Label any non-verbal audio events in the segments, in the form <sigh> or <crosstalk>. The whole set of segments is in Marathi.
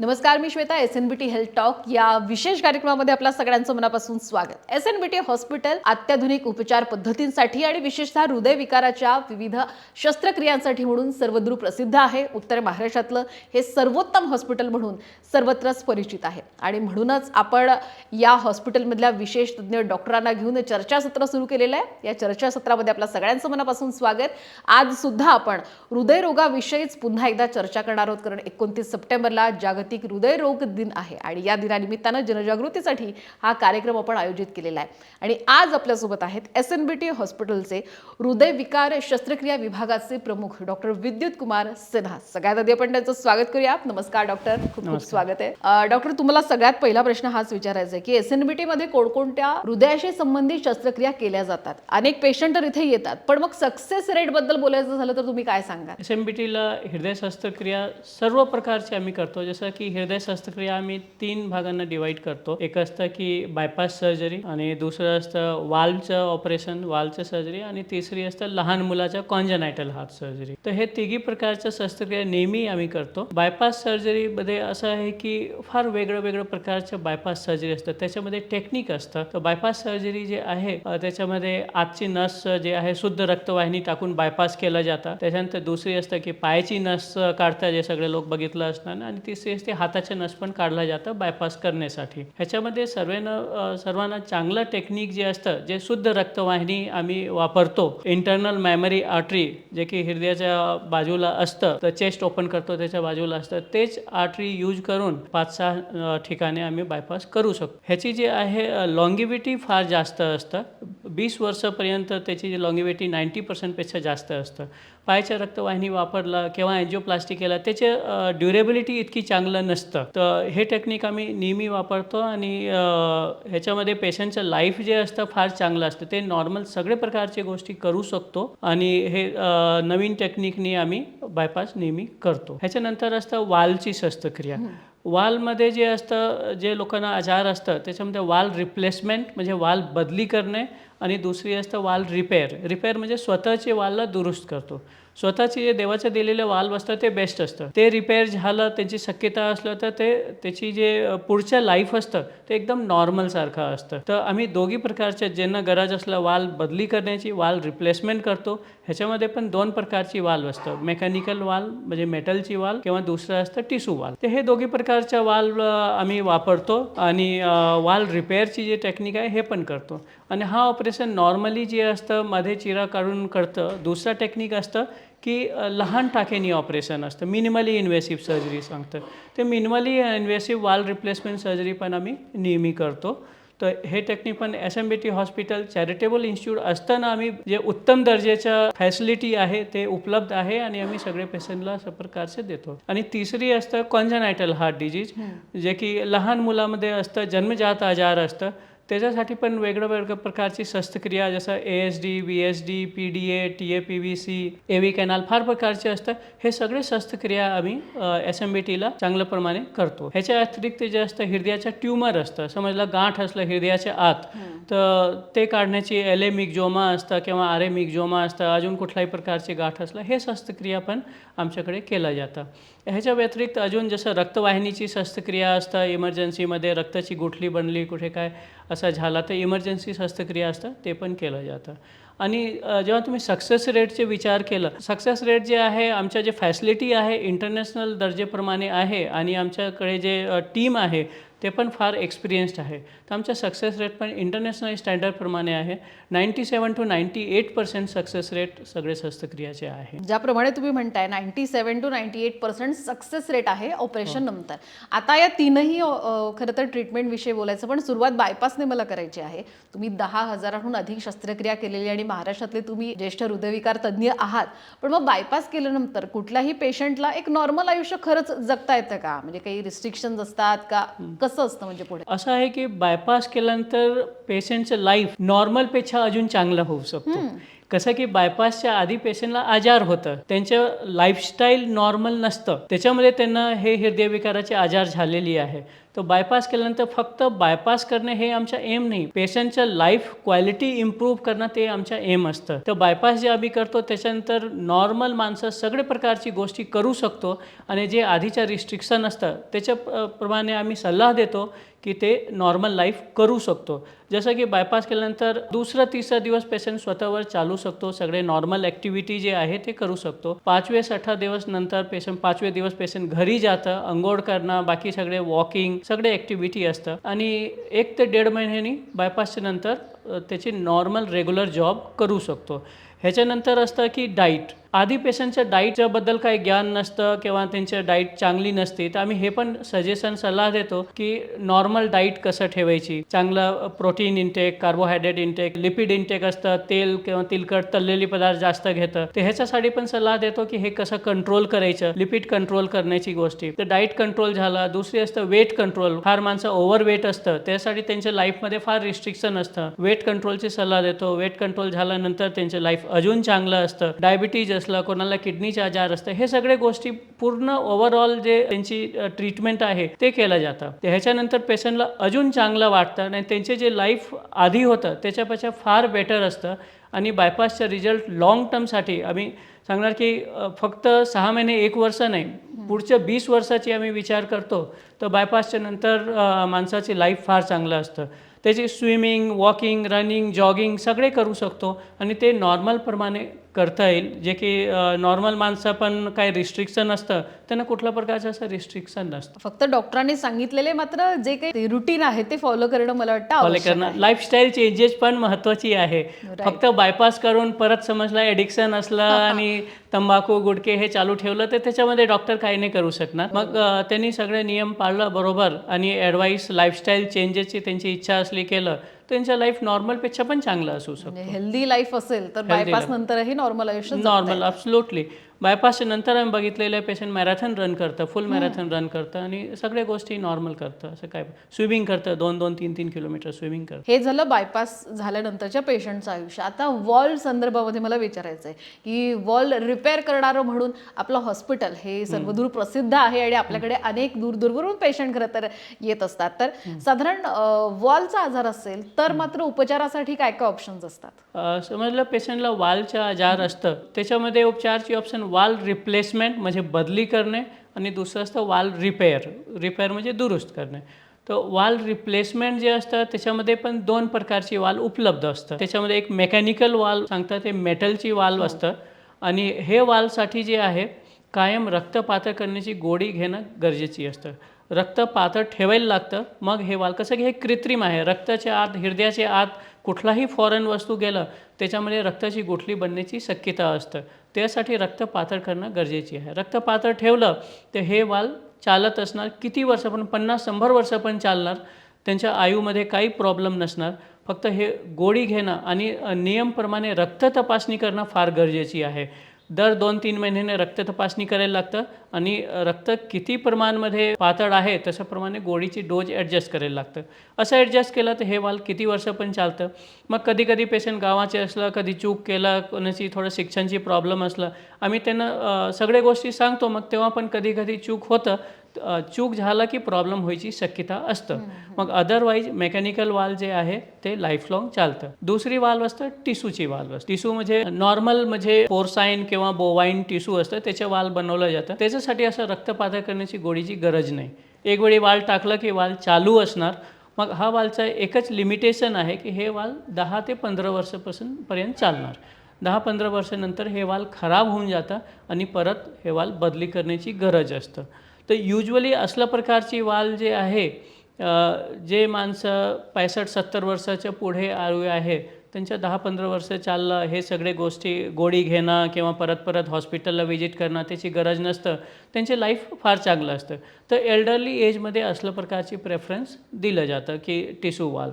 नमस्कार मी Shweta S N B T health talk या विशेष कार्यक्रमामध्ये आपल्या सगळ्यांचं मनापासून स्वागत. S N B T hospital अत्याधुनिक उपचार पद्धतींसाठी आणि विशेषतः हृदयविकाराच्या विविध शस्त्रक्रियांसाठी म्हणून सर्वदूर प्रसिद्ध आहे. उत्तर महाराष्ट्रातलं हे सर्वोत्तम हॉस्पिटल म्हणून सर्वत्रच परिचित आहे. आणि म्हणूनच आपण या हॉस्पिटलमधल्या विशेष तज्ज्ञ डॉक्टरांना घेऊन चर्चासत्र सुरू केलेलं आहे. या चर्चासत्रामध्ये आपल्या सगळ्यांचं मनापासून स्वागत. आज सुद्धा आपण हृदयरोगाविषयीच पुन्हा एकदा चर्चा करणार आहोत कारण एकोणतीस सप्टेंबरला जागतिक हृदयरोग दिन आहे आणि या दिनानिमित्तानं जनजागृतीसाठी हा कार्यक्रम आपण आयोजित केलेला आहे. आणि आज आपल्यासोबत आहेत एस एन बी टी हॉस्पिटलचे हृदयविकार शस्त्रक्रिया विभागाचे प्रमुख डॉक्टर विद्युत कुमार सिन्हा. सगळ्यात आधी आपण त्यांचं स्वागत करूया. नमस्कार डॉक्टर. खूप खूप स्वागत आहे. डॉक्टर तुम्हाला सगळ्यात पहिला प्रश्न हाच विचारायचा आहे की एस एन बी टी मध्ये कोणकोणत्या हृदयाशी संबंधित शस्त्रक्रिया केल्या जातात? अनेक पेशंट तर इथे येतात पण मग सक्सेस रेटबद्दल बोलायचं झालं तर तुम्ही काय सांगाल? एस एम बी टीला हृदय शस्त्रक्रिया सर्व प्रकारचे आम्ही करतो. जसं की हृदय शस्त्रक्रिया आम्ही तीन भागांना डिवाईड करतो. एक असतं की बायपास सर्जरी आणि दुसरं असतं वाल्वचं ऑपरेशन वाल्वचं सर्जरी आणि तिसरी असतं लहान मुलाच्या कॉन्जनायटल हार्ट सर्जरी तर हे तिघी प्रकारच्या शस्त्रक्रिया नेहमी आम्ही करतो. बायपास सर्जरीमध्ये असं आहे की फार वेगळं वेगळं प्रकारचं बायपास सर्जरी असतं त्याच्यामध्ये टेक्निक असतं. तर बायपास सर्जरी जे आहे त्याच्यामध्ये आजची नस जे आहे शुद्ध रक्तवाहिनी टाकून बायपास केलं जातं. त्याच्यानंतर दुसरी असतं की पायाची नस काढता जे सगळे लोक बघितलं असणार आणि तिसरी असते ते हाताचे नस पण काढलं जातं बायपास करण्यासाठी. ह्याच्यामध्ये सर्वांना सर्वांना चांगलं टेक्निक जे असतं जे शुद्ध रक्तवाहिनी आम्ही वापरतो इंटरनल मेमरी आर्टरी जे की हृदयाच्या बाजूला असतं तर चेस्ट ओपन करतो त्याच्या बाजूला असतं तेच आर्टरी यूज करून पाच सहा ठिकाणी आम्ही बायपास करू शकतो. ह्याची जी आहे लॉंगिव्हिटी फार जास्त असतं. वीस वर्षापर्यंत त्याची जी लॉंगिव्हिटी नाईन्टी पर्सेंटपेक्षा जास्त असतं. पायाच्या रक्तवाहिनी वापरला किंवा अँजिओप्लास्टी केला त्याचे ड्युरेबिलिटी इतकी चांगलं नसतं. तर हे टेक्निक आम्ही नेहमी वापरतो आणि ह्याच्यामध्ये पेशंटचं लाईफ जे असतं फार चांगलं असतं. ते नॉर्मल सगळे प्रकारचे गोष्टी करू शकतो आणि हे नवीन टेक्निकनी आम्ही बायपास नेहमी करतो. ह्याच्यानंतर असतं वालची शस्त्रक्रिया. वालमध्ये जे असतं जे लोकांना आजार असतं त्याच्यामध्ये वाल रिप्लेसमेंट म्हणजे वाल बदली करणे आणि दुसरी असतं वाल रिपेअर रिपेअर म्हणजे स्वतःचे वालला दुरुस्त करतो. स्वतःचे जे देवाचं दिलेलं वाल्व असतं ते बेस्ट असतं ते रिपेअर झालं त्याची शक्यता असलं तर ते त्याची जे पुढच्या पुढचं लाईफ असतं ते एकदम नॉर्मलसारखं असतं. तर आम्ही दोघी प्रकारच्या ज्यांना गरज असलं वाल बदली करण्याची वाल रिप्लेसमेंट करतो. ह्याच्यामध्ये पण दोन प्रकारची वाल्व असतं. मेकॅनिकल वाल म्हणजे मेटलची वाल किंवा दुसरं असतं टिशू वाल. तर हे दोघी प्रकारच्या वाल्व आम्ही वापरतो आणि वाल रिपेअरची जी टेक्निक आहे हे पण करतो. आणि हा ऑपरेशन नॉर्मली जे असतं मध्ये चिरा काढून करतं. दुसरं टेक्निक असतं की लहान टाकेनी ऑपरेशन असतं. मिनिमली इन्व्हेसिव्ह सर्जरी सांगतं ते minimally invasive valve replacement surgery पण आम्ही नेहमी करतो. तर हे टेक्निक पण S M B T hospital charitable institute असताना आम्ही जे उत्तम दर्जाच्या फॅसिलिटी आहे ते उपलब्ध आहे आणि आम्ही सगळे पेशंटला अशा प्रकारचे देतो. आणि तिसरी असतं कॉन्जनायटल हार्ट डिजीज जे की लहान मुलामध्ये असतं जन्मजात आजार असतं. त्याच्यासाठी पण वेगळं वेगळ्या प्रकारची शस्त्रक्रिया जसं A S D B S D P D A T A P V C A V canal फार प्रकारचे असतात. हे सगळे शस्त्रक्रिया आम्ही एस एम बी टीला चांगल्या प्रमाणे करतो. ह्याच्या अतिरिक्त जे असतं हृदयाचं ट्युमर असतं. समजलं गाठ असलं हृदयाच्या आत तर ते काढण्याची एल ए मिगजोमा असतं किंवा आर ए मिगजोमा असतं अजून कुठल्याही प्रकारचे गाठ असलं हे शस्त्रक्रिया पण आमच्याकडे केलं जातं ह्याच्या व्यतिरिक्त अजून जसं रक्तवाहिनीची शस्त्रक्रिया असतं इमर्जन्सीमध्ये रक्ताची गुठली बनली कुठे काय असा झाला तर इमर्जन्सी शस्त्रक्रिया असतं ते पण केलं जातं. आणि जेव्हा तुम्ही सक्सेस रेटचे विचार केलं सक्सेस रेट जे आहे आमच्या जे फॅसिलिटी आहे इंटरनॅशनल दर्जेप्रमाणे आहे आणि आमच्याकडे जे टीम आहे ते पण फार एक्सपिरियन्स्ड आहे. तर आमच्या सक्सेस रेट पण इंटरनॅशनल स्टँडर्डप्रमाणे आहे. Ninety seven to ninety eight percent success rate सगळे शस्त्रक्रियाचे आहे. ज्याप्रमाणे तुम्ही म्हणताय ninety seven to ninety eight percent success rate आहे ऑपरेशन नंतर. आता या तीनही खरं तर ट्रीटमेंट विषयी बोलायचं पण सुरुवात बायपासने मला करायची आहे. तुम्ही दहा हजाराहून अधिक शस्त्रक्रिया केलेली आणि महाराष्ट्रातले तुम्ही ज्येष्ठ हृदयविकार तज्ज्ञ आहात. पण मग बायपास केल्यानंतर कुठल्याही पेशंटला एक नॉर्मल आयुष्य खरंच जगता येतं का? म्हणजे काही रिस्ट्रिक्शन असतात का? कसं असतं म्हणजे पुढे? असं आहे की बायपास केल्यानंतर पेशंटचं लाईफ नॉर्मलपेक्षा अजून चांगलं होऊ शकतो. कसं की बायपासच्या आधी पेशंटला आजार होतं. त्यांचं लाईफस्टाईल नॉर्मल नसतं. त्याच्यामध्ये त्यांना हे हृदयविकाराचे आजार झालेली आहे. तर बायपास केल्यानंतर फक्त बायपास करणे हे आमच्या एम नाही. पेशंटचं लाईफ क्वालिटी इम्प्रूव्ह करणं ते आमच्या एम असतं. तर बायपास जे आम्ही करतो त्याच्यानंतर नॉर्मल माणसं सगळे प्रकारची गोष्टी करू शकतो आणि जे आधीच्या रिस्ट्रिक्शन असतं त्याच्या प्रमाणे आम्ही सल्ला देतो की ते नॉर्मल लाईफ करू शकतो. जसं की बायपास केल्यानंतर दुसरा तिसरा दिवस पेशंट स्वतःवर चालू शकतो सगळे नॉर्मल ॲक्टिव्हिटी जे आहे ते करू शकतो. पाचवे सठा दिवस नंतर पेशंट पाचवे दिवस पेशंट घरी जातं अंघोळ करणं बाकी सगळे वॉकिंग सगळे ॲक्टिव्हिटी असतं. आणि एक ते दीड महिन्यांनी बायपासच्या नंतर त्याची नॉर्मल रेग्युलर जॉब करू शकतो. ह्याच्यानंतर असतं की डाईट आधी पेशंटच्या डाईटच्याबद्दल काही ज्ञान नसतं किंवा त्यांची डाईट चांगली नसते तर आम्ही हे पण सजेशन सल्ला देतो की नॉर्मल डाईट कसं ठेवायची? चांगलं protein intake carbohydrate intake lipid intake असतं तेल किंवा तेलकट तळलेली पदार्थ जास्त घेतं. तर ह्याच्यासाठी पण सल्ला देतो की हे कसं कंट्रोल करायचं लिपिड कंट्रोल करण्याची गोष्टी. तर डाईट कंट्रोल झाला दुसरी असतं वेट कंट्रोल फार माणसं ओव्हर वेट असतं त्यासाठी त्यांच्या लाईफमध्ये फार रिस्ट्रिक्शन असतं. वेट कंट्रोलची सल्ला देतो. वेट कंट्रोल झाल्यानंतर त्यांचं लाईफ अजून चांगलं असतं. डायबिटीज असलं कोणाला किडनीचे आजार असतं हे सगळे गोष्टी पूर्ण ओव्हरऑल जे त्यांची ट्रीटमेंट आहे ते केलं जातं. ह्याच्यानंतर पेशंटला अजून चांगलं वाटतं आणि त्यांचे जे लाईफ आधी होतं त्याच्यापेक्षा फार बेटर असतं. आणि बायपासचा रिझल्ट लाँग टर्मसाठी आम्ही सांगणार की फक्त सहा महिने एक वर्ष नाही पुढच्या वीस वर्षाची आम्ही विचार करतो तर बायपासच्या नंतर माणसाची लाईफ फार चांगलं असतं. त्याची स्विमिंग वॉकिंग रनिंग जॉगिंग सगळे करू शकतो. आणि ते नॉर्मलप्रमाणे करता येईल. जे की नॉर्मल माणसं पण काही रिस्ट्रिक्शन असतं त्यांना कुठल्या प्रकारचं असं रिस्ट्रिक्शन नसतं. फक्त डॉक्टरांनी सांगितलेले मात्र जे काही रुटीन आहे ते फॉलो करणं मला वाटतं फॉलो करणं. लाईफस्टाईल चेंजेस पण महत्त्वाची आहे. फक्त बायपास करून परत समजलं ॲडिक्शन असलं <laughs> आणि तंबाखू गुटखे हे चालू ठेवलं तर त्याच्यामध्ये डॉक्टर काही नाही करू शकणार. मग त्यांनी सगळे नियम पाळलं बरोबर आणि ॲडवाईस लाईफस्टाईल चेंजेसची त्यांची इच्छा असली केलं त्यांच्या लाईफ नॉर्मलपेक्षा पण चांगलं असू शकतो. हेल्दी लाईफ असेल तर बायपास. नंतरही नॉर्मल आयुष्य नॉर्मल अब्सोल्युटली बायपासच्या नंतर आम्ही बघितलेलं पेशंट मॅरेथॉन रन करतं फुल मॅरेथॉन रन करतं आणि सगळ्या गोष्टी नॉर्मल करतं असं काय स्विमिंग करतं दोन दोन तीन तीन किलोमीटर स्विमिंग करतं. हे झालं बायपास झाल्यानंतरच्या पेशंटचं आयुष्य. आता वॉल संदर्भामध्ये मला विचारायचं आहे की वॉल रिपेअर करणारं म्हणून आपलं हॉस्पिटल हे सर्वदूर प्रसिद्ध आहे आणि आपल्याकडे अनेक दूर दूरवरून पेशंट खरं तर येत असतात. तर साधारण वॉलचा आजार असेल तर मात्र उपचारासाठी काय काय ऑप्शन्स असतात? समजलं पेशंटला वालचा आजार असतं. त्याच्यामध्ये उपचारची ऑप्शन वाल रिप्लेसमेंट म्हणजे बदली करणे आणि दुसरं असतं वाल रिपेअर रिपेअर म्हणजे दुरुस्त करणे. तर वाल रिप्लेसमेंट जे असतं त्याच्यामध्ये पण दोन प्रकारची वाल उपलब्ध असतं. त्याच्यामध्ये एक मेकॅनिकल वाल सांगतात ते मेटलची वाल्व असतं. आणि हे वालसाठी जे आहे कायम रक्त पातळ करण्याची गोडी घेणं गरजेची असतं. रक्त पातळ ठेवायला लागतं. मग हे वाल कसं की हे कृत्रिम आहे. रक्ताच्या आत हृदयाच्या आत कुठलाही फॉरेन वस्तू गेलं त्याच्यामध्ये रक्ताची गुठली बनण्याची शक्यता असतं. त्यासाठी रक्त पातळ करणं गरजेची आहे. रक्त पातळ ठेवलं तर हे वाल चालत असणार. किती वर्ष पण पन्नास शंभर वर्ष पण चालणार. त्यांच्या आयुमध्ये काही प्रॉब्लेम नसणार. फक्त हे गोळी घेणं आणि नियमप्रमाणे रक्त तपासणी करणं फार गरजेची आहे. दर दोन तीन महिन्याने रक्त तपासणी करायला लागतं आणि रक्त किती प्रमाणमध्ये पातळ आहे तशाप्रमाणे गोळीची डोज ॲडजस्ट करायला लागतं. असं ॲडजस्ट केलं तर हे वाल किती वर्ष पण चालतं. मग कधी कधी पेशंट गावाचे असलं कधी चूक केलं कोणाची थोडं शिक्षणची प्रॉब्लेम असलं आम्ही त्यांना सगळ्या गोष्टी सांगतो. मग तेव्हा पण कधी कधी चूक होतं. चूक झाला की प्रॉब्लेम व्हायची शक्यता असतं. मग अदरवाईज मेकॅनिकल वाल जे आहे ते लाईफ लॉंग चालतं. दुसरी वाल्व असतं टिसूची वाल्व असतं. टिसू म्हणजे नॉर्मल म्हणजे पोरसाईन किंवा बोवाईन टिसू असतं त्याचे वाल बनवलं जातं. त्याच्यासाठी असं रक्तपातळ करण्याची गोळीची गरज नाही. एक वेळी वाल टाकलं की वाल चालू असणार. मग हा वालचा एकच लिमिटेशन आहे की हे वाल दहा ते पंधरा वर्षापासून पर्यंत चालणार. दहा पंधरा वर्षानंतर हे वाल खराब होऊन जातं आणि परत हे वाल बदली करण्याची गरज असतं. तर युजली असल्या प्रकारची वाल जे आहे जे माणसं पासष्ट सत्तर वर्षाच्या पुढे आयु आहे त्यांच्या दहा पंधरा वर्ष चाललं हे सगळे गोष्टी गोळी घेणं किंवा परत परत हॉस्पिटलला व्हिजिट करणं त्याची गरज नसतं. त्यांचे लाईफ फार चांगलं असतं. तर एल्डरली एजमध्ये असल्या प्रकारची प्रेफरन्स दिलं जातं की टिशू वाल.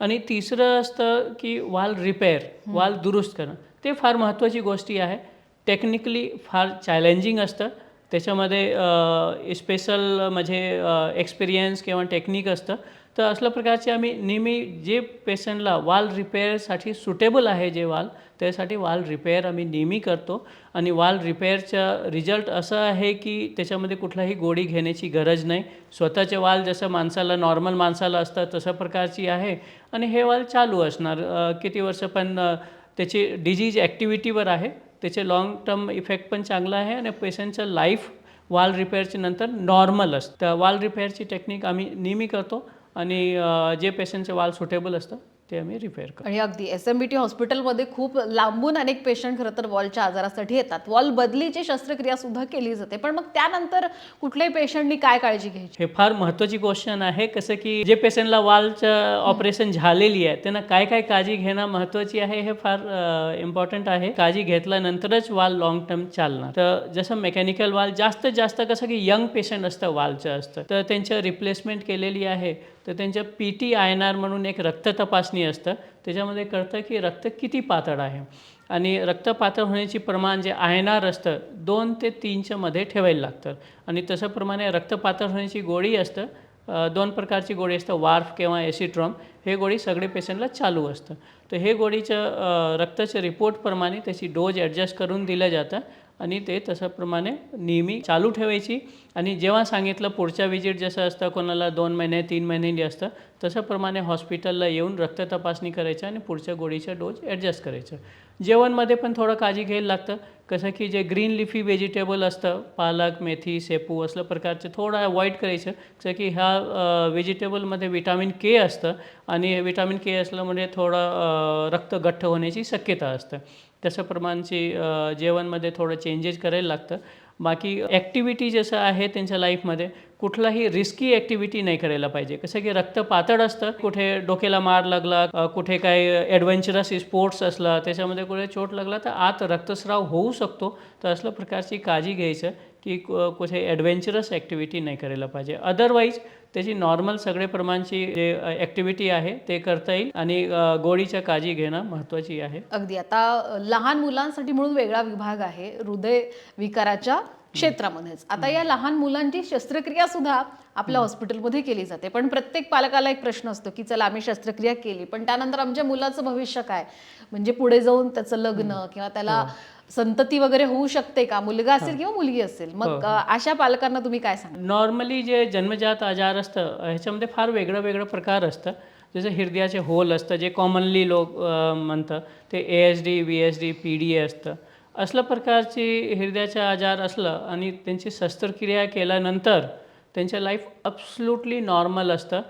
आणि तिसरं असतं की वाल रिपेअर वाल दुरुस्त करणं. ते फार महत्त्वाची गोष्टी आहे. टेक्निकली फार चॅलेंजिंग असतं. त्याच्यामध्ये स्पेशल म्हणजे एक्सपिरियन्स किंवा टेक्निक असतं. तर असल्या प्रकारचे आम्ही नेहमी जे पेशंटला वाल रिपेअरसाठी सुटेबल आहे जे वाल त्यासाठी वाल रिपेअर आम्ही नेहमी करतो. आणि वाल रिपेअरचा रिझल्ट असं आहे की त्याच्यामध्ये कुठलाही गोळी घेण्याची गरज नाही. स्वतःचे वाल जसं माणसाला नॉर्मल माणसाला असतं तशा प्रकारची आहे. आणि हे वाल चालू असणार. किती वर्ष पण त्याची डिजीज ॲक्टिव्हिटीवर आहे. त्याचे लाँग टर्म इफेक्ट पण चांगला आहे आणि पेशंटचं लाईफ वाल रिपेअरची नंतर नॉर्मल असतं. त्या वाल रिपेअरची टेक्निक आम्ही नेहमी करतो आणि जे पेशंटचे वाल सुटेबल असतं ते आम्ही रिपेअर करतो. आणि अगदी एस एम बी टी हॉस्पिटलमध्ये खूप लांबून अनेक पेशंट खरं तर वॉलच्या आजारासाठी येतात. वॉल बदलीची शस्त्रक्रिया सुद्धा केली जाते. पण मग त्यानंतर कुठल्याही पेशंटनी काय काळजी घ्यायची? हे फार महत्त्वाची क्वेश्चन आहे. कसं की जे पेशंटला वालचं ऑपरेशन झालेली आहे त्यांना काय काय काळजी घेणं महत्त्वाची आहे हे फार इम्पॉर्टंट आहे. काळजी घेतल्यानंतरच वाल लॉंग टर्म चालणार. तर जसं मेकॅनिकल वाल जास्तीत जास्त कसं की यंग पेशंट असतं वालचं असतं. तर त्यांचं रिप्लेसमेंट केलेली आहे. तर त्यांच्या P T I N R म्हणून एक रक्त तपासणी असतं. त्याच्यामध्ये कळतं की रक्त किती पातळ आहे. आणि रक्त पातळ होण्याची प्रमाण जे आय एन आर असतं दोन ते तीनच्या मध्ये ठेवायला लागतं. आणि तशाप्रमाणे रक्त पातळ होण्याची गोळी असतं. दोन प्रकारची गोळी असतं वार्फ किंवा एसिट्रॉम. हे गोळी सगळे पेशंटला चालू असतं. तर हे गोळीचं रक्ताच्या रिपोर्टप्रमाणे त्याची डोज ॲडजस्ट करून दिलं जातं. आणि ते तशाप्रमाणे नेहमी चालू ठेवायची. आणि जेव्हा सांगितलं पुढच्या विजिट जसं असतं कोणाला दोन महिने तीन महिन्यांनी असतं तशाप्रमाणे हॉस्पिटलला येऊन रक्त तपासणी करायचं आणि पुढच्या गोळीचा डोज ॲडजस्ट करायचं. जेवणमध्ये पण थोडं काळजी घ्यायला लागतं. कसं की जे ग्रीन लिफी व्हेजिटेबल असतं पालक मेथी शेपू असलं प्रकारचे थोडं अवॉइड करायचं. कसं की ह्या व्हेजिटेबलमध्ये विटॅमिन के असतं आणि विटामिन के असल्यामुळे थोडं रक्त गठ्ठ होण्याची शक्यता असतं. तसं प्रमाणची जेवणमध्ये थोडं चेंजेस करायला लागतं. बाकी ॲक्टिव्हिटी जसं आहे त्यांच्या लाईफमध्ये कुठलाही रिस्की ॲक्टिव्हिटी नाही करायला पाहिजे. कसं की रक्त पातळ असतं कुठे डोक्याला मार लागला कुठे काही ॲडव्हेंचरस स्पोर्ट्स असला त्याच्यामध्ये कुठे चोट लागला तर आत रक्तस्राव होऊ शकतो. तर असल्या प्रकारची काळजी घ्यायचं की कुठे ॲडव्हेंचरस ॲक्टिव्हिटी नाही करायला पाहिजे. अदरवाईज त्याची नॉर्मल सगळे प्रमाणची जे ॲक्टिव्हिटी आहे ते करता येईल आणि गोळीच्या काळजी घेणं महत्त्वाची आहे. अगदी. आता लहान मुलांसाठी म्हणून वेगळा विभाग आहे हृदय विकाराच्या क्षेत्रामध्येच. आता या लहान मुलांची शस्त्रक्रिया सुद्धा आपल्या हॉस्पिटलमध्ये केली जाते. पण प्रत्येक पालकाला एक प्रश्न असतो की चला आम्ही शस्त्रक्रिया केली पण त्यानंतर आमच्या मुलाचं भविष्य काय? म्हणजे पुढे जाऊन त्याचं लग्न किंवा त्याला संतती वगैरे होऊ शकते का? मुलगा असेल किंवा मुलगी असेल. मग अ, अशा पालकांना तुम्ही काय सांगा नॉर्मली जे जन्मजात आजार असतं. ह्याच्यामध्ये फार वेगळं वेगळं प्रकार असतं. जसं हृदयाचे होल असतं जे कॉमनली लोक म्हणतं ते A S D V S D P D A असतं. असल्या प्रकारची हृदयाचा आजार असलं आणि त्यांची शस्त्रक्रिया केल्यानंतर त्यांचं लाईफ अब्सल्युटली नॉर्मल असतं.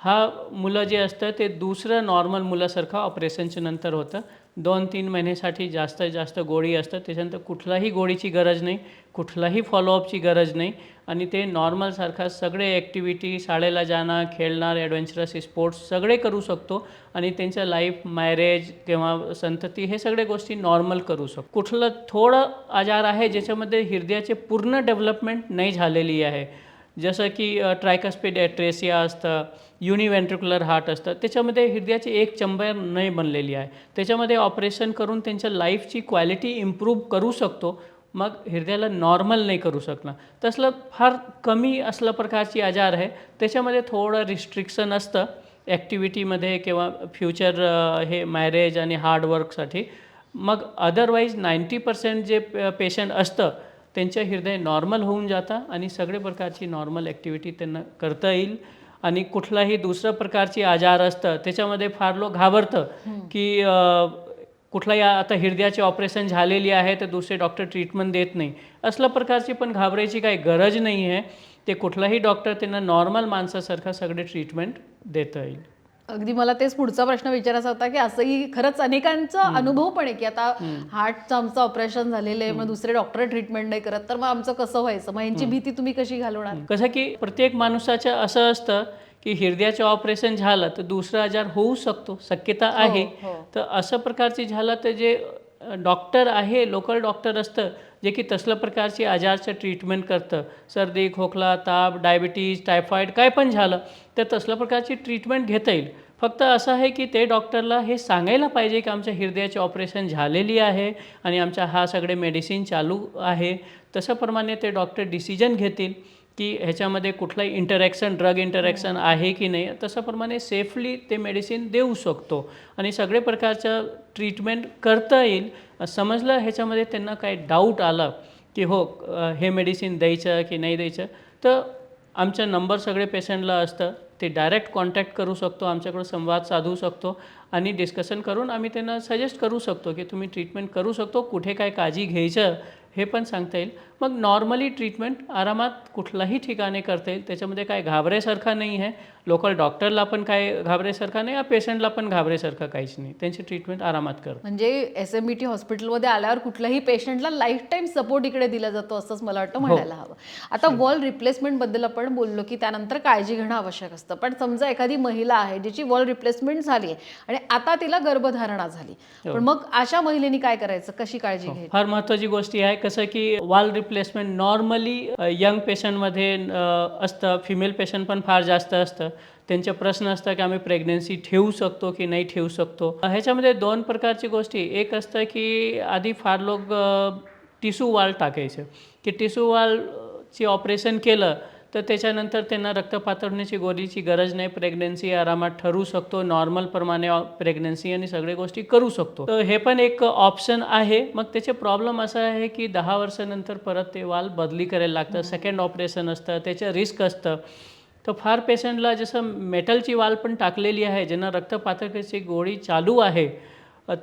हा मुलं जे असतं ते दुसरं नॉर्मल मुलासारखं ऑपरेशनच्या नंतर होतं. दोन तीन महिन्यासाठी जास्त जास्त गोळी असतात. त्याच्यानंतर कुठलाही गोळीची गरज नाही कुठलाही फॉलोअपची गरज नाही आणि ते नॉर्मलसारखा सगळे ॲक्टिव्हिटी शाळेला जाणं खेळणार ॲडव्हेंचरस स्पोर्ट्स सगळे करू शकतो आणि त्यांचं लाईफ मॅरेज किंवा संतती हे सगळे गोष्टी नॉर्मल करू शकतो. कुठलं थोडं आजार आहे ज्याच्यामध्ये हृदयाचे पूर्ण डेव्हलपमेंट नाही झालेली आहे. जसं की ट्रायकस्पिड ॲट्रेसिया असतं युनिव्हेंट्रिक्युलर हार्ट असतं त्याच्यामध्ये हृदयाची एक चंबर नाही बनलेली आहे. त्याच्यामध्ये ऑपरेशन करून त्यांच्या लाईफची क्वालिटी इम्प्रूव्ह करू शकतो मग हृदयाला नॉर्मल नाही करू शकणार. तसलं फार कमी असलं प्रकारची आजार आहे. त्याच्यामध्ये थोडं रिस्ट्रिक्शन असतं ॲक्टिव्हिटीमध्ये किंवा फ्युचर हे मॅरेज आणि हार्डवर्कसाठी मग अदरवाईज नाईंटी पर्सेंट जे पेशंट असतं त्यांचं हृदय नॉर्मल होऊन जातं आणि सगळे प्रकारची नॉर्मल ॲक्टिव्हिटी त्यांना करता येईल. आणि कुठलाही दुसऱ्या प्रकारची आजार असतं त्याच्यामध्ये फार लोक घाबरतं की कुठलाही आता हृदयाचे ऑपरेशन झालेली आहे तर दुसरे डॉक्टर ट्रीटमेंट देत नाही. असल्या प्रकारची पण घाबरायची काही गरज नाही आहे ते कुठलाही डॉक्टर त्यांना नॉर्मल माणसासारखं सगळे ट्रीटमेंट देता येईल. अगदी मला तेच पुढचा प्रश्न विचारायचा होता की असंही खरंच अनेकांचा अनुभव पण आहे की आता हार्टचं आमचं ऑपरेशन झालेलं आहे मग दुसरे डॉक्टर ट्रीटमेंट नाही करत तर मग आमचं कसं व्हायचं? मग यांची भीती तुम्ही कशी घालवणार? कसं की प्रत्येक माणसाचं असं असतं की हृदयाचं ऑपरेशन झालं तर दुसरा आजार होऊ शकतो शक्यता आहे. हो. तर असं प्रकारचे झालं तर जे डॉक्टर आहे लोकल डॉक्टर असतं जे की तसल्या प्रकारची आजारचं ट्रीटमेंट करतं. सर्दी खोकला ताप डायबिटीज टायफॉईड काय पण झालं तर तसल्या प्रकारची ट्रीटमेंट घेता येईल. फक्त असं आहे की ते डॉक्टरला हे सांगायला पाहिजे की आमच्या हृदयाचे ऑपरेशन झालेली आहे आणि आमच्या हा सगळे मेडिसिन चालू आहे. तशाप्रमाणे ते डॉक्टर डिसिजन घेतील. की ह्याच्यामध्ये कुठलाही इंटरॅक्शन ड्रग इंटरॅक्शन आहे की नाही तशाप्रमाणे सेफली ते मेडिसिन देऊ शकतो. आणि सगळे प्रकारचं ट्रीटमेंट करता येईल. समजलं? ह्याच्यामध्ये त्यांना काही डाऊट आला की हो हे मेडिसिन द्यायचं की नाही द्यायचं? तर आमचा नंबर सगळे पेशंटला असतं. ते डायरेक्ट कॉन्टॅक्ट करू शकतो आमच्याकडं संवाद साधू शकतो आणि डिस्कशन करून आम्ही त्यांना सजेस्ट करू शकतो की तुम्ही ट्रीटमेंट करू शकतो. कुठे काय काळजी घ्यायचं? हे पण सांगता येईल. मग नॉर्मली ट्रीटमेंट आरामात कुठलाही ठिकाणी करता येईल. त्याच्यामध्ये काय घाबरेसारखा नाही आहे. लोकल डॉक्टरला पण काय घाबरेसारखा नाही या पेशंटला पण घाबरेसारखं काहीच नाही. त्यांची ट्रीटमेंट आरामात करतात म्हणजे एस एम बी टी हॉस्पिटलमध्ये आल्यावर कुठल्याही पेशंटला लाईफ टाईम सपोर्ट इकडे दिला जातो असंच मला वाटतं म्हणायला हवं. आता वॉल रिप्लेसमेंटबद्दल आपण बोललो की त्यानंतर काळजी घेणं आवश्यक असतं. पण समजा एखादी महिला आहे जिची वॉल रिप्लेसमेंट झाली आहे आणि आता तिला गर्भधारणा झाली. पण मग अशा महिलेनी काय करायचं? कशी काळजी घ्यायची? फार महत्त्वाची गोष्टी आहे. कसं की वाल रिप्लेसमेंट नॉर्मली यंग पेशंटमध्ये असतं. फिमेल पेशंट पण फार जास्त असतं. त्यांचे प्रश्न असतात की आम्ही प्रेग्नन्सी ठेवू शकतो की नाही ठेवू शकतो. ह्याच्यामध्ये दोन प्रकारची गोष्टी. एक असतं की आधी फार लोक टिशू वाल टाकायचे. की टिशू वालची ऑपरेशन केलं तर त्याच्यानंतर त्यांना रक्त पातळण्याची गोळीची गरज नाही. प्रेग्नन्सी आरामात ठरू शकतो. नॉर्मलप्रमाणे प्रेग्नन्सी आणि सगळ्या गोष्टी करू शकतो. तर हे पण एक ऑप्शन आहे. मग त्याचे प्रॉब्लेम असा आहे की दहा वर्षानंतर परत ते वाल बदली करायला लागतं. सेकंड ऑपरेशन असतं. त्याचं रिस्क असतं. तर फार पेशंटला जसं मेटलची वाल पण टाकलेली आहे ज्यांना रक्तपातकाची गोळी चालू आहे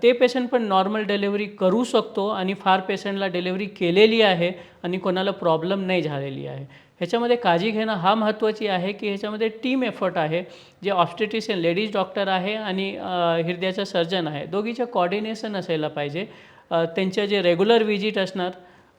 ते पेशंट पण नॉर्मल डिलेवरी करू शकतो आणि फार पेशंटला डिलेवरी केलेली आहे आणि कोणाला प्रॉब्लेम नाही झालेली आहे. ह्याच्यामध्ये काळजी घेणं हा महत्त्वाची आहे की ह्याच्यामध्ये टीम एफर्ट आहे जे ऑब्स्टेटिशियन लेडीज डॉक्टर आहे आणि हृदयाचं हृदयाचा सर्जन आहे. दोघीचं कॉर्डिनेशन असायला पाहिजे. अ, त्यांचे जे रेग्युलर व्हिजिट असणार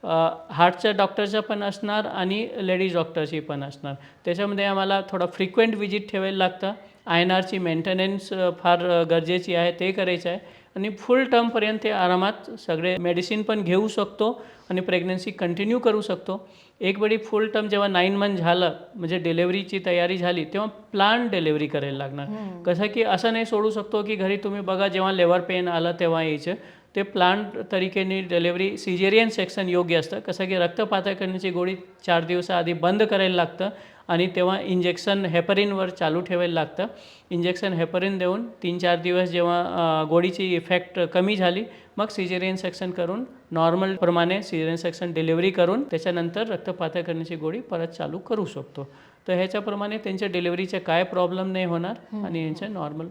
हार्टच्या डॉक्टरचं पण असणार आणि लेडीज डॉक्टरची पण असणार. त्याच्यामध्ये आम्हाला थोडं फ्रिक्वेंट विजिट ठेवायला लागतं. आय एन आरची मेंटेनन्स फार गरजेची आहे ते करायचं आहे. आणि फुल टर्मपर्यंत ते आरामात सगळे मेडिसिन पण घेऊ शकतो आणि प्रेग्नन्सी कंटिन्यू करू शकतो. एक वेळी फुल टर्म जेव्हा नाईन मंथ झालं म्हणजे डिलेवरीची तयारी झाली तेव्हा प्लान डिलेवरी करायला लागणार. कसं की असं नाही सोडू शकतो की घरी तुम्ही बघा जेव्हा लेवर पेन आलं तेव्हा यायचं. ते प्लांट तरीकेने डिलेवरी सिजेरियन सेक्शन योग्य असतं. कसं की रक्त पातळ करण्याची गोळी चार दिवसाआधी बंद करायला लागतं आणि तेव्हा इंजेक्शन हेपरिनवर चालू ठेवायला लागतं. इंजेक्शन हेपरिन देऊन तीन चार दिवस जेव्हा गोळीची इफेक्ट कमी झाली मग सिजेरियन सेक्शन करून नॉर्मलप्रमाणे सिजेरियन सेक्शन डिलिव्हरी करून त्याच्यानंतर रक्त पातळ करण्याची गोळी परत चालू करू शकतो. तर ह्याच्याप्रमाणे त्यांच्या डिलिव्हरीचे काय प्रॉब्लेम नाही होणार आणि यांच्या नॉर्मल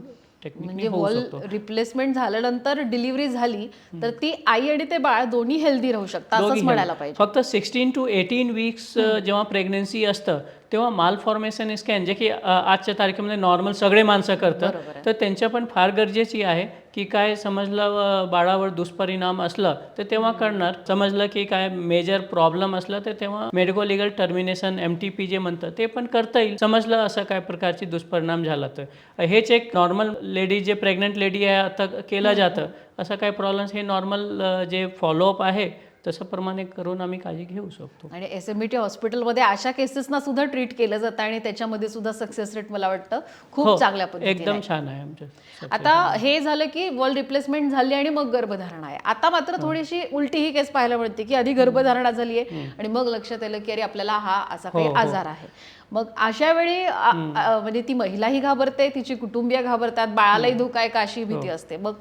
म्हणजे वॉल रिप्लेसमेंट झाल्यानंतर डिलिव्हरी झाली तर ती आई आणि ते बाळ दोन्ही हेल्दी राहू शकतात असंच म्हणायला. पाहिजे. फक्त सिक्स्टीन टू एटीन वीक्स जेव्हा प्रेग्नन्सी असतं तेव्हा माल फॉर्मेशन स्कॅन जे की आजच्या तारखेमध्ये नॉर्मल सगळे माणसं करतात. तर त्यांच्या पण फार गरजेची आहे की काय समजलं बाळावर दुष्परिणाम असलं तर तेव्हा करणार. समजलं की काय मेजर प्रॉब्लेम असलं तर तेव्हा medico legal termination M T P जे म्हणतं ते पण करता येईल. समजलं असं काय प्रकारची दुष्परिणाम झाला तर. हेच एक नॉर्मल लेडी जे प्रेग्नंट लेडी आहे आता केलं जातं. असं काय प्रॉब्लेम्स हे नॉर्मल जे फॉलोअप आहे तसं प्रमाणे करून आम्ही काळजी घेऊ शकतो. आणि एस एम बी टी हॉस्पिटलमध्ये अशा केसेसना सुद्धा ट्रीट केलं जातं आणि त्याच्यामध्ये सुद्धा सक्सेस रेट मला वाटतं खूप हो, चांगल्या पद्धतीने एकदम. छान आहे आमच्या आता हे झालं की वॉल रिप्लेसमेंट झाली आणि मग गर्भधारणा आहे. आता मात्र थोडीशी उलटी ही केस पाहायला मिळते की आधी गर्भधारणा झाली आहे आणि मग लक्षात आलं की अरे आपल्याला हा असा काही हो, हो. आजार आहे. मग अशा वेळी म्हणजे ती महिलाही घाबरते तिची कुटुंबीय घाबरतात बाळालाही धोका आहे का अशी भीती असते. मग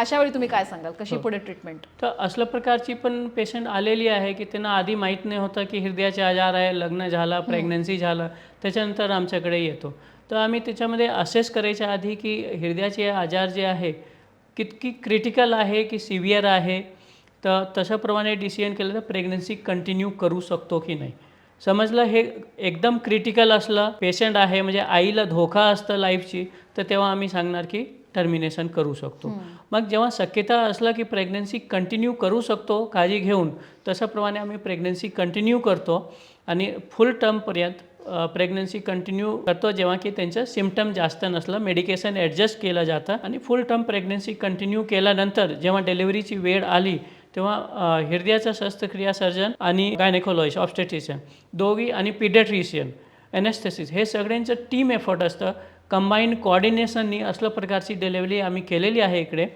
अशा वेळी तुम्ही काय सांगाल? कशी पुढे ट्रीटमेंट तर असल्या प्रकारची पण पेशंट आलेली आहे की त्यांना आधी माहीत नाही होतं की हृदयाचे आजार आहे लग्न झालं प्रेग्नन्सी झालं त्याच्यानंतर आमच्याकडे येतो. तर आम्ही त्याच्यामध्ये असेस करायच्या आधी की हृदयाचे आजार जे आहे कितकी क्रिटिकल आहे की सिव्हिअर आहे तर तशाप्रमाणे डिसिजन केलं तर प्रेग्नन्सी कंटिन्यू करू शकतो की नाही. समजलं? हे एकदम क्रिटिकल असलं पेशंट आहे म्हणजे आईला धोका असतं लाईफची तर तेव्हा आम्ही सांगणार की टर्मिनेशन करू शकतो. मग जेव्हा शक्यता असलं की प्रेग्नन्सी कंटिन्यू करू शकतो काळजी घेऊन तशाप्रमाणे आम्ही प्रेग्नन्सी कंटिन्यू करतो आणि फुल टर्मपर्यंत प्रेग्नन्सी कंटिन्यू करतो जेव्हा की त्यांचं सिमटम जास्त नसलं मेडिकेशन ॲडजस्ट केलं जातं आणि फुल टर्म प्रेग्नन्सी कंटिन्यू केल्यानंतर जेव्हा डिलिव्हरीची वेळ आली तेव्हा हृदयाचा शस्त्रक्रिया सर्जन आणि गायनेकोलॉजिस्ट ऑब्स्टेटिशियन दोघी आणि पिडेट्रिशियन एनेस्थेसिस हे सगळ्यांचं टीम एफर्ट असतं. कंबाईंड कॉर्डिनेशननी असल्या प्रकारची डिलेवरी आम्ही केलेली आहे इकडे.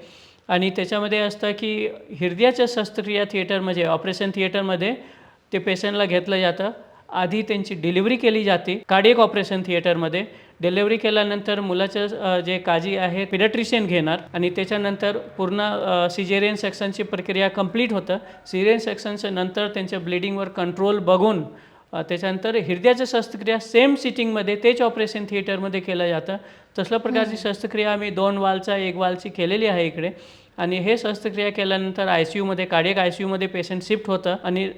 आणि त्याच्यामध्ये असतं की हृदयाच्या शस्त्रक्रिया थिएटरमध्ये ऑपरेशन थिएटरमध्ये ते पेशंटला घेतलं जातं. आधी त्यांची डिलिव्हरी केली जाते कार्डियक ऑपरेशन थिएटरमध्ये डिलिव्हरी केल्यानंतर मुलाचं जे काळजी आहे पिडॅट्रिशियन घेणार. आणि त्याच्यानंतर पूर्ण सिजेरियन सेक्शनची प्रक्रिया कंप्लीट होतं. सिजेरियन सेक्शनच्या नंतर त्यांच्या ब्लिडिंगवर कंट्रोल बघून त्याच्यानंतर हृदयाचं शस्त्रक्रिया सेम सिटिंगमध्ये तेच ऑपरेशन थिएटरमध्ये केलं जातं. तसल्या प्रकारची शस्त्रक्रिया आम्ही दोन वालचा एक वालची केलेली आहे इकडे. आणि हे शस्त्रक्रिया केल्यानंतर आय सी यूमध्ये कार्डियक आय सी यूमध्ये पेशंट शिफ्ट होतं. आणि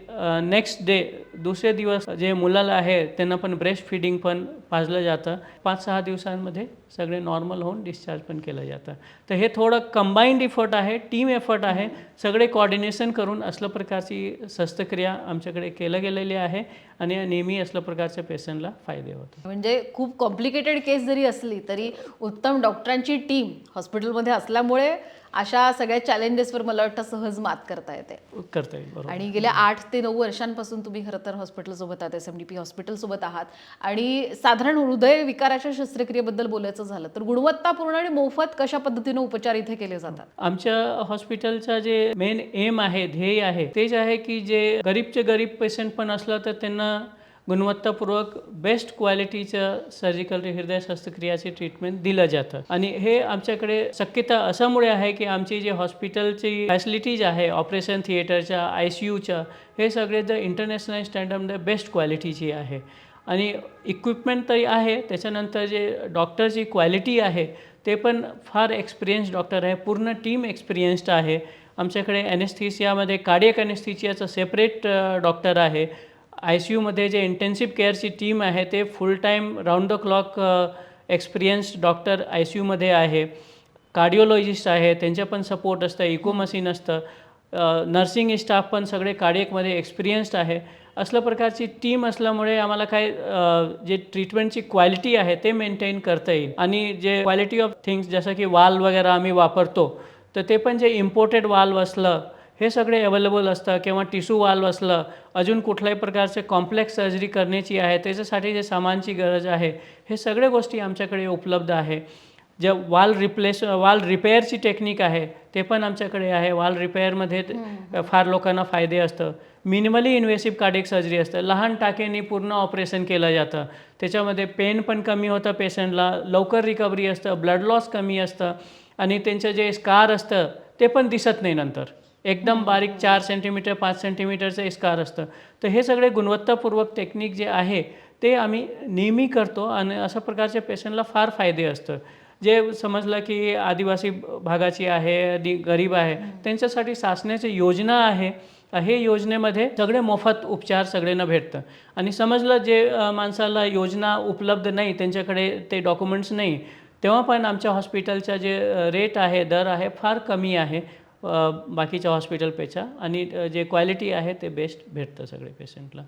नेक्स्ट डे दुसरे दिवस जे मुलाला आहे त्यांना पण ब्रेस्ट फिडिंग पण पाजलं जातं. पाच सहा दिवसांमध्ये सगळे नॉर्मल होऊन डिस्चार्ज पण केलं जातं. तर हे थोडं कंबाईंड इफर्ट आहे टीम एफर्ट आहे. सगळे कॉर्डिनेशन करून असल्या प्रकारची शस्त्रक्रिया आमच्याकडे केलं गेलेली आहे आणि नेहमी असल्या प्रकारच्या पेशंटला फायदे होतात. म्हणजे खूप कॉम्प्लिकेटेड केस जरी असली तरी उत्तम डॉक्टरांची टीम हॉस्पिटलमध्ये असल्यामुळे अशा सगळ्या चॅलेंजेसवर मला वाटतं सहज मात करता येते. करता येईल आणि गेल्या आठ ते नऊ वर्षांपासून तुम्ही खरं तर हॉस्पिटलसोबत आहात एस एम डी पी हॉस्पिटलसोबत आहात. आणि साधारण हृदय विकाराच्या शस्त्रक्रियेबद्दल बोलायचं झालं तर गुणवत्तापूर्ण आणि मोफत कशा पद्धतीने उपचार इथे केले जातात? आमच्या हॉस्पिटलचा जे मेन एम आहे ध्येय आहे तेच आहे की जे गरीबचे गरीब पेशंट पण असलं तर त्यांना गुणवत्तापूर्वक बेस्ट क्वालिटीचं सर्जिकल हृदय शस्त्रक्रियाचे ट्रीटमेंट दिलं जातं. आणि हे आमच्याकडे शक्यता अशामुळे आहे की आमची जी हॉस्पिटलची फॅसिलिटीज आहे ऑपरेशन थिएटरच्या आय सी यूच्या हे सगळे जर इंटरनॅशनल स्टँडर्डमध्ये बेस्ट क्वालिटीची आहे. आणि इक्विपमेंट तरी आहे त्याच्यानंतर जे डॉक्टरची क्वालिटी आहे ते पण फार एक्सपिरियन्स डॉक्टर आहे. पूर्ण टीम एक्सपिरियन्स्ड आहे. आमच्याकडे ॲनेस्थेसियामध्ये कार्डियक ॲनेस्थेसियाचं सेपरेट डॉक्टर आहे. आय सी यूमध्ये जे इंटेन्सिव्ह केअरची टीम आहे ते full time round the clock experienced doctor I C यूमध्ये आहे. कार्डिओलॉजिस्ट आहे त्यांचे पण सपोर्ट असतं इको मशीन असतं. नर्सिंग स्टाफ पण सगळे कार्डियकमध्ये एक्सपिरियन्स्ड आहे. असल्या प्रकारची टीम असल्यामुळे आम्हाला काय जे ट्रीटमेंटची क्वालिटी आहे ते मेंटेन करता येईल. आणि जे क्वालिटी ऑफ थिंग्स जसं की वाल वगैरे आम्ही वापरतो तर ते पण जे इम्पोर्टेड वाल्व असलं हे सगळे अवेलेबल असतं किंवा टिश्यू वाल्व असलं अजून कुठल्याही प्रकारचे कॉम्प्लेक्स सर्जरी करण्याची आहे त्याच्यासाठी जे सामानची गरज आहे हे सगळ्या गोष्टी आमच्याकडे उपलब्ध आहे. जे वाल रिप्लेस वाल रिपेअरची टेक्निक आहे ते पण आमच्याकडे आहे. वाल रिपेअरमध्ये फार लोकांना फायदे असतं. मिनिमली इन्व्हेसिव्ह कार्डिक सर्जरी असतं. लहान टाकेने पूर्ण ऑपरेशन केलं जातं. त्याच्यामध्ये पेन पण कमी होतं पेशंटला लवकर रिकव्हरी असतं. ब्लड लॉस कमी असतं. आणि त्यांचं जे स्कार असतं ते पण दिसत नाही नंतर. एकदम बारीक चार सेंटीमीटर पाच सेंटीमीटरचं स्कार असतं. तर हे सगळे गुणवत्तापूर्वक टेक्निक जे आहे ते आम्ही नेहमी करतो आणि अशा प्रकारच्या पेशंटला फार फायदे असतं. जे समजलं की आदिवासी भागाची आहे आणि गरीब आहे त्यांच्यासाठी शासनाची योजना आहे. हे योजनेमध्ये सगळे मोफत उपचार सगळ्यांना भेटतं. आणि समजलं जे माणसाला योजना उपलब्ध नाही त्यांच्याकडे ते डॉक्युमेंट्स नाही तेव्हा पण आमच्या हॉस्पिटलचा जे रेट आहे दर आहे फार कमी आहे बाकीच्या हॉस्पिटलपेक्षा आणि जे क्वालिटी आहे ते बेस्ट भेटतं सगळे पेशंटला.